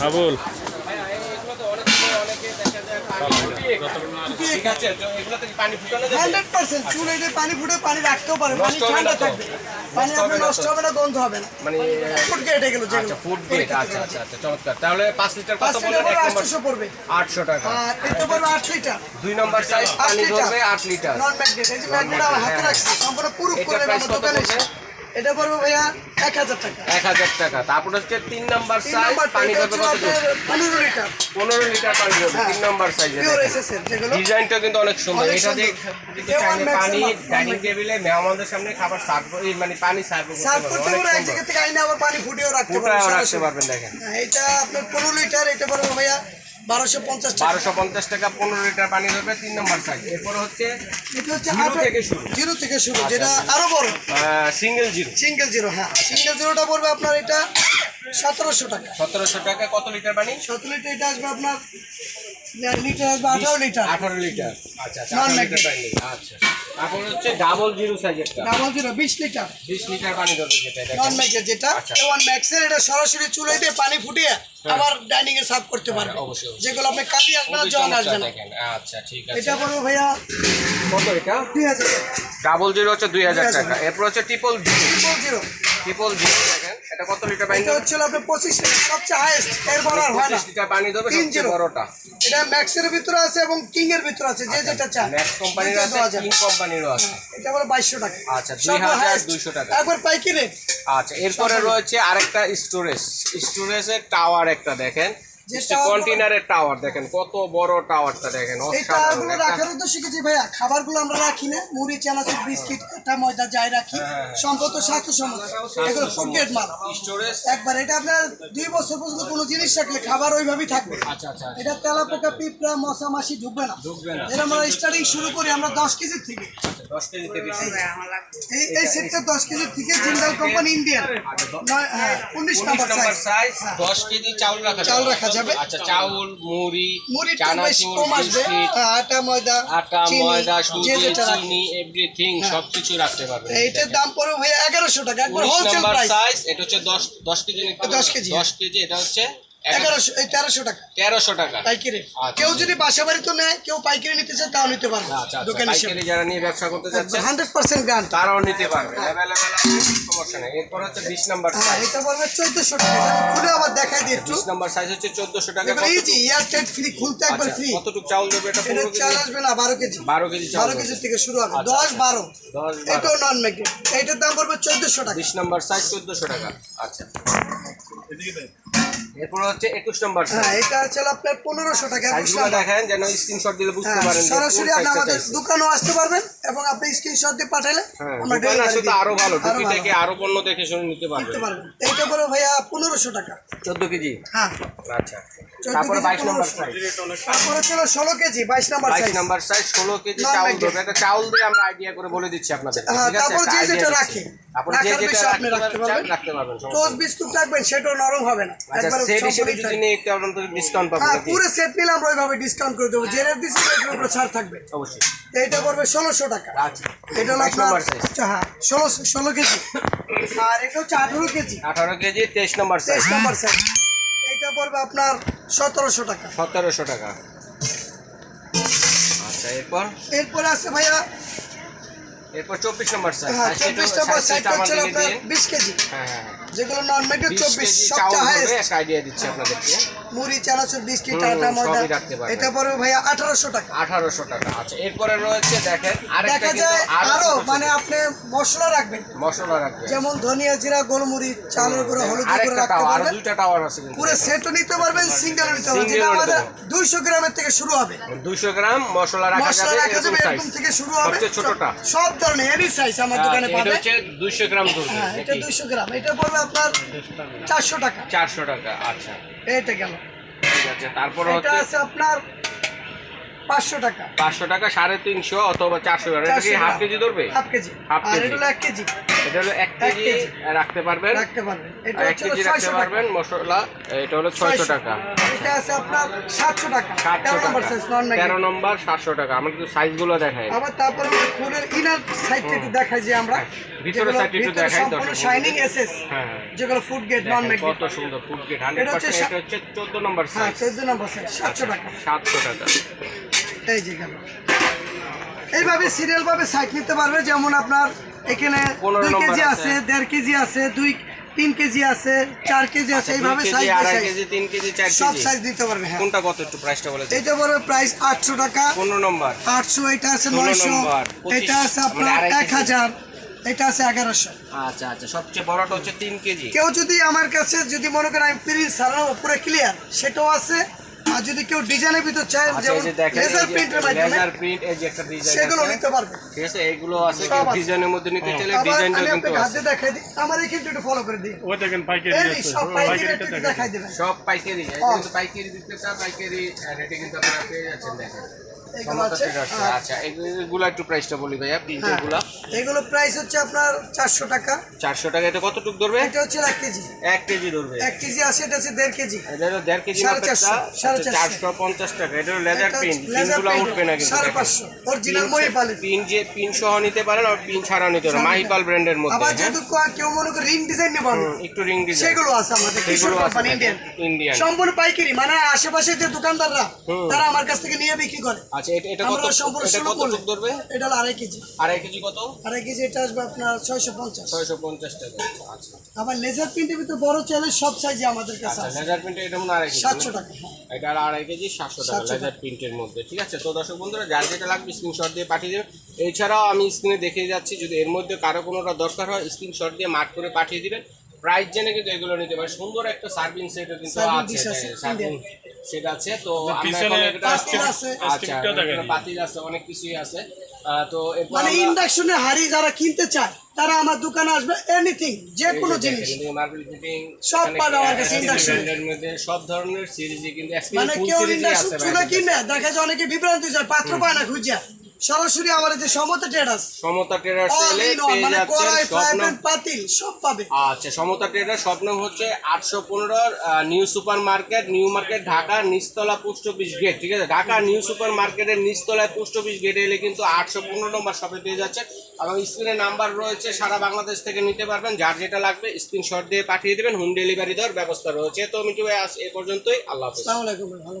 হাবুল। ঠিক আছে তো এগুলোতে কি পানি ফুটানো হান্ড্রেড পার্সেন্ট চুল এটা পানি ফুটে পানি রাখতেও পারে পানি নষ্ট হবে না ঠান্ডা থাকবে। পানি আপনার নষ্ট হবে না গন্ধ হবে না। মানে ফুট গেট এগুলো আচ্ছা যেগুলো গেট আচ্ছা আচ্ছা আচ্ছা চমৎকার। তাহলে পাঁচ লিটার কত বললেন পড়বে? এক নম্বর আটশোশো পড়বে। আটশো টাকা। আর এটা পড়বে আট লিটার। দুই নম্বর সাইজ পানি ধরবে আট লিটার। নন ম্যাগনেট এই যে ম্যাগনেট হাতে হ্যাঁ। রাখছি সম্পূর্ণ করে দোকানে। এটা পড়বে ভাইয়া এক হাজার টাকা। এক হাজার টাকা। তারপর হচ্ছে তিন নম্বর সাইজ পানি এটা কত পনেরো লিটার। পনেরো লিটার পানি ধরবে হ্যাঁ। তিন নম্বর সাইজে ডিজাইনটা কিন্তু অনেক সুন্দর। এটা max পানি ডাইনিং টেবিলে মেহমানদের সামনে খাবার সার্ভ মানে পানি সার্ভ সার্ভ করতে পারবেন এক জায়গা থেকে আইনে আবার পানি ফুটিয়েও রাখতে পারে ফুটাও রাখতে পারবেন দেখেন। হ্যাঁ, এটা আপনার পনেরো লিটার এটা পড়বে ভাইয়া বারোশো পঞ্চাশ টাকা। পনেরো লিটার পানি ধরবে তিন নম্বর সাইজ। এরপর হচ্ছে জিরো থেকে শুরু। জিরো থেকে শুরু আচ্ছা, যেটা আচ্ছা। আরও বড়। Single zero. সিঙ্গেল জিরো হ্যাঁ। সিঙ্গেল জিরোটা পড়বে আপনার এটা সতেরোশো টাকা। সতেরোশো টাকা কত লিটার পানি? সতেরো লিটার এটা আসবে আপনার লিটার আঠারো লিটার। আঠারো লিটার। আচ্ছা আচ্ছা, আঠারো। লিটার আচ্ছা তারপর হচ্ছে double zero size double zero বিশ লিটার। বিশ লিটার পানি ধরবে যেটা নন ম্যাক্সের যেটা। ওয়ান ম্যাক্সের এটা সরাসরি চুলাই দিয়ে পানি ফুটিয়ে আবার ডাইনিং এ সার্ভ করতে পারবে। হ্যাঁ, অবশ্যই, অবশ্যই। যেগুলো আপনি কালি আসবে না জন আসবে না। আচ্ছা ঠিক আছে। এটা পড়বে ভাইয়া কত এটা? দুই হাজার। ডাবল জিরো হচ্ছে দুই হাজার টাকা। এরপর হচ্ছে triple zero triple zero triple zero দেখেন এটা কত লিটার পানি এটা হচ্ছে আপনার পঁচিশ লিটার সবচেয়ে হাইয়েস্ট এর বড় আর হয় না। পঁচিশ লিটার পানি দেবে সবচেয়ে বড়টা। এটা ম্যাক্সের ভিতরে আছে এবং কিং এর ভিতরে আছে যে যেটা চায়। ম্যাক্স কোম্পানির আছে কিং কোম্পানিরও আছে। এটা হলো বাইশশো টাকা। আচ্ছা, সব 2200 টাকা। একবার পাইকি রেট আচ্ছা এরপরে রয়েছে আরেকটা স্টোরেজ স্টোরেজের টাওয়ার একটা দেখেন। কন্টেনারের টাওয়ার দেখেন কত বড় টাওয়ারটা দেখেন এই অসাধারণ রাখার উদ্দেশ্য কি যে ভাইয়া খাবারগুলো আমরা রাখি না মুড়ি চানাচুর বিস্কিট আটা ময়দা যাই রাখি হ্যাঁ, সম্পদ স্বাস্থ্যসম্মত। এগুলো ফুড মাল। স্টোরেজ? একবার এটা আপনার দুই বছর পর্যন্ত কোনো জিনিস রাখলে খাবার ওইভাবেই থাকবে। আচ্ছা আচ্ছা আচ্ছা। এটা তেলা পোকা পিঁপড়া মশা মাছি ঢুকবে না। ঢুকবে না। এর আমরা স্টার্টিং শুরু করি আমরা দশ কেজির থেকে। দশ কেজি থেকে এই এই সেটটা দশ কেজির থেকে জিন্দাল কোম্পানি ইন্ডিয়ান নয় হ্যাঁ উনিশ উনিশ নাম্বার সাইজ কেজি রাখা চাউল রাখা যাবে। আচ্ছা চাউল মুড়ি মুড়ি বেশি কম আসবে। আটা ময়দা আটা ময়দা সুজি চিনি এভরিথিং সবকিছু রাখতে পারবে এইটার দাম পড়বে ভাইয়া এগারোশো টাকা। একবার হোলসেল প্রাইস এটা হচ্ছে দশ দশ কেজি নিতে 10 কেজি, দশ কেজি এটা হচ্ছে এগারোশো এই তেরোশো টাকা। তেরোশো টাকা। পাইকারি। আচ্ছা। কেউ যদি বাসা বাড়ি তো নেয় কেউ পাইকারি নিতে চায় তাও নিতে পারবে। আচ্ছা আচ্ছা। দোকান হিসেবে। পাইকারি যারা নিয়ে ব্যবসা করতে যাচ্ছে হান্ড্রেড পার্সেন্ট গান তারাও নিতে পারবে। অ্যাভেলেবেল সমস্যা নেই। এরপর হচ্ছে বিশ নাম্বার হ্যাঁ এটা পড়বে চোদ্দশো টাকা। খুলে আবার দেখাই দিই একটু। বিশ নাম্বার সাইজ হচ্ছে চোদ্দশো টাকা। ফ্রি খুলতে একবার আচ্ছা, ফ্রি কতটুকু চাউল দেবে এটা? এটা চাল কেজি? আসবে না বারো কেজি। বারো কেজি বারো কেজি থেকে শুরু হবে। আচ্ছা, দশ আচ্ছা। বারো। এটাও নন ম্যাগনেট এইটার দাম পড়বে চোদ্দশো টাকা। বিশ নাম্বার সাইজ চোদ্দশো টাকা। আচ্ছা। এরপর হচ্ছে একুশ নাম্বার হ্যাঁ এটা হচ্ছে আপনার পনেরোশো টাকা একুশ দেখেন যেন স্ক্রিনশট দিলে বুঝতে হ্যাঁ, পারেন সরাসরি আপনি আমাদের। দোকানেও আসতে পারবেন এবং আপনি স্ক্রিনশট দিয়ে পাঠালে হ্যাঁ আমরা তো আরও ভালো। টুকি থেকে আরও পণ্য দেখে শুনে নিতে পারবেন। নিতে পারবেন। এইটা ভাইয়া পনেরোশো টাকা। চোদ্দ কেজি? হ্যাঁ। আচ্ছা। চোদ্দ তারপরে কেজি, বাইশ নাম্বার 1500 সাইজ তারপরে ছিল ষোলো কেজি বাইশ নাম্বার সাইজ নাম্বার সাইজ ষোলো কেজি চাউল দেবে একটা চাউল দিয়ে আমরা আইডিয়া করে বলে দিচ্ছি আপনাদের। হ্যাঁ, তারপর যে যেটা। যে আপনি রাখতে রাখতে পারবেন পারবেন। রাখতে পারবেন টোস্ট বিস্কুট রাখবেন সেটাও নরম হবে না। আচ্ছা সেট হিসেবে যদি। নিয়ে একটু আপনার ডিসকাউন্ট পাবেন হ্যাঁ পুরো সেট নিলে আমরা ওইভাবে ডিসকাউন্ট করে দেবো। যে রেট দিচ্ছি উপরে ছাড় থাকবে। অবশ্যই। এইটা পড়বে ষোলোশো টাকা। আচ্ছা। এটা হলো আপনার হ্যাঁ ষোলো ষোলো কেজি। আর এটা হচ্ছে আঠেরো কেজি। আঠারো কেজি তেইশ নাম্বার তেইশ নম্বর সাইজ এইটা পড়বে আপনার সতেরোশো টাকা। সতেরোশো টাকা। আচ্ছা এরপর? এরপরে আছে ভাইয়া এরপর চব্বিশ নম্বর সাইজ হ্যাঁ চব্বিশ নম্বর সাইজ হচ্ছে আপনার বিশ কেজি। হ্যাঁ হ্যাঁ। যেগুলো নন মেটেড চব্বিশ সবচেয়ে হাইয়েস্ট আইডিয়া দিচ্ছি আপনাদেরকে। মুড়ি চানাচুর বিস্কিট আটা ময়দা। এটা পড়বে ভাইয়া আঠারোশো টাকা। আঠারোশো টাকা আচ্ছা এরপরে রয়েছে দেখেন দেখা যায় আরও মানে আপনি মশলা রাখবেন। মশলা রাখবে যেমন ধনিয়া জিরা গোলমরিচ চালের উপরে হলুদ আরেকটা রাখতে পারবেন। দুইটা টাওয়ার আছে পুরো সেটও নিতে পারবেন সিঙ্গেলও নিতে পারবেন। যেটা আমাদের দুইশো গ্রামের থেকে শুরু হবে। দুইশো গ্রাম মশলা রাখা যাবে রাখা যাবে এরকম থেকে শুরু হবে। ছোটটা। সব ধরনের এনি সাইজ আমার দোকানে আচ্ছা, এটা হচ্ছে দুইশো গ্রাম হ্যাঁ এটা দুইশো গ্রাম। এটা পড়বে আপনার চারশো টাকা। চারশো টাকা আচ্ছা। এইটা গেল। ঠিক আছে তারপর এটা আছে আপনার পাঁচশো টাকা। পাঁচশো টাকা সাড়ে তিনশো অথবা চারশো হাফ কেজি ধরবে? Half kg. Half kg. এটা হলো এক কেজি। এটা হলো এক কেজি। রাখতে পারবেন? রাখতে পারবেন। এটা এক কেজি রাখতে পারবেন মশলা এটা হলো ছয়শো টাকা। এটা আছে আপনার সাতশো টাকা। সাতশো তেরো নম্বর সাইজ নন তেরো নম্বর সাতশো টাকা। আমরা কিন্তু সাইজগুলো দেখাই। আবার তারপরে ফুলের ইনার সাইডটা একটু দেখাই যে আমরা। ভিতরের যেগুলো side টা একটু ভিতরে দেখাই সম্পূর্ণ শাইনিং এসএস হ্যাঁ হ্যাঁ। যেগুলো ফুড গেট নন মেড কত সুন্দর ফুড গেট হান্ড্রেড এটা হচ্ছে পার্সেন্ট সা- এটা হচ্ছে চোদ্দ নম্বর হ্যাঁ সাইজ চোদ্দ নম্বর সাইজ সাতশো টাকা। সাতশো টাকা। এই যে গেল। এইভাবে সিরিয়াল ভাবে সাইড নিতে পারবে যেমন আপনার এখানে দুই কেজি আছে। দেড় কেজি আছে দুই তিন কেজি আছে চার কেজি আছে এইভাবে সাইজ বাই কেজি তিন কেজি চার সব সাইজ দিতে পারবে হ্যাঁ। কোনটা কত একটু প্রাইসটা বলে দিন। এইটা প্রাইস আটশো টাকা। পনেরো নম্বর। আটশো এটা আছে নয়শো এটা আছে মানে আপনার এক হাজার এটা আছে এগারোশো। আচ্ছা আচ্ছা সবচেয়ে বড়টা হচ্ছে তিন কেজি। কেউ যদি আমার কাছে যদি মনে করেন আমি প্রিন্ট সারানো পুরো ক্লিয়ার সেটাও আছে। আর যদি কেউ ডিজাইনের ভিতর চায় আচ্ছা যেমন লেজার প্রিন্টের মাধ্যমে লেজার প্রিন্ট এই যে একটা ডিজাইন সেগুলো আছে নিতে পারবে। ঠিক আছে এইগুলো আছে সব ডিজাইনের মধ্যে নিতে চাইলে আবার ডিজাইনটা কিন্তু আছে। হাতে দেখাই দিই আমার এই কিন্তু একটু ফলো করে দিই ওই দেখেন পাইকারি আছে সব পাইকারি দেখাই দিবেন। সব পাইকারি এই যে কিন্তু পাইকারি বিক্রেতা পাইকারি রেটে কিন্তু আপনারা পেয়ে যাচ্ছেন দেখেন। এগুলো সমস্ত আছে। trade আছে। আর আচ্ছা এগুলো একটু প্রাইসটা বলি ভাইয়া প্রিন্টারগুলো এগুলো। প্রাইস হচ্ছে আপনার চারশো টাকা। চারশো টাকা এটা কতটুক ধরবে? এটা হচ্ছে এক কেজি। এক কেজি ধরবে। এক কেজি আছে এটা হচ্ছে দেড় কেজি। এটা হলো দেড় কেজি সাড়ে চারশো, চারশো। চারশো পঞ্চাশ টাকা। এটা হলো লেদার পিন পিনগুলো উঠবে না কিন্তু সাড়ে পাঁচশো অরিজিনাল মহিপালের পিন যে পিন সহ নিতে পারেন আর পিন ছাড়াও নিতে পারেন। মাহিপাল ব্র্যান্ডের মধ্যে আবার হ্যাঁ? যেহেতু কেউ মনে করে রিং ডিজাইন নেবেন একটু রিং ডিজাইন সেগুলো আছে আমাদের কিশোর কোম্পানি ইন্ডিয়ান ইন্ডিয়ান সম্পূর্ণ পাইকারি মানে আশেপাশে যে দোকানদাররা তারা আমার কাছ থেকে নিয়ে বিক্রি করে। আচ্ছা এটা এটা কত এটা কত। টুক ধরবে? এটা আড়াই কেজি। আড়াই কেজি কত? আড়াই কেজি এটা আসবে আপনার ছয়শো পঞ্চাশ। ছয়শো পঞ্চাশ টাকা। আচ্ছা। আবার লেজার প্রিন্টের ভিতরে বড় সব সাইজে আমাদের কাছে আচ্ছা আছে। লেজার প্রিন্টে এটা মনে আড়াই কেজি সাতশো টাকা হ্যাঁ। এটা আড়াই কেজি সাতশো টাকা লেজার প্রিন্টের মধ্যে ঠিক আছে? তো দর্শক বন্ধুরা যার যেটা লাগবে স্ক্রিনশট দিয়ে পাঠিয়ে দেবেন এছাড়াও আমি স্ক্রিনে দেখিয়ে যাচ্ছি যদি এর মধ্যে কারও কোনোটা দরকার হয় স্ক্রিনশট দিয়ে মার্ক করে পাঠিয়ে দিবেন। প্রাইস জেনে কিন্তু এগুলো নিতে পারে সুন্দর একটা সার্ভিং সেটও কিন্তু আছে, সার্ভিং সেট আছে তো পাতিল আছে। আচ্ছা পাতিল আছে অনেক কিছুই আছে। তো মানে ইন্ডাকশনের হাড়ি যারা কিনতে চায় তারা আমার দোকানে আসবে এনিথিং যে কোনো জিনিস। সব পাবে আমার কাছে সব ধরনের সিরিজই কিন্তু মানে কেউ ইন্ডাকশন চুলা কিনে দেখা যায় অনেকে বিভ্রান্তি যায় পাত্র পায় না খুঁজিয়া সরাসরি আমার যে সমতা ট্রেডার্স সমতা ট্রেডার্স এলে পেয়ে মানে যাচ্ছেন স্বপ্ন। পাতিল সব পাবে। আচ্ছা সমতা ট্রেডার স্বপ্ন হচ্ছে আটশো পনেরোর new super market new market Dhaka নিচতলা পোস্ট অফিস গেট ঠিক আছে? ঢাকা নিউ সুপার মার্কেটের নিচতলায় পোস্ট অফিস গেটে এলে কিন্তু আটশো পনেরো নম্বর শপে পেয়ে যাচ্ছে এবং স্ক্রিনে নাম্বার রয়েছে সারা বাংলাদেশ থেকে নিতে পারবেন যার যেটা লাগবে স্ক্রিনশট দিয়ে পাঠিয়ে দেবেন হোম ডেলিভারি দেওয়ার ব্যবস্থা রয়েছে। তো মিটু ভাই আজ এ পর্যন্তই আল্লাহ হাফেজ। আসসালামু আলাইকুম ভালো।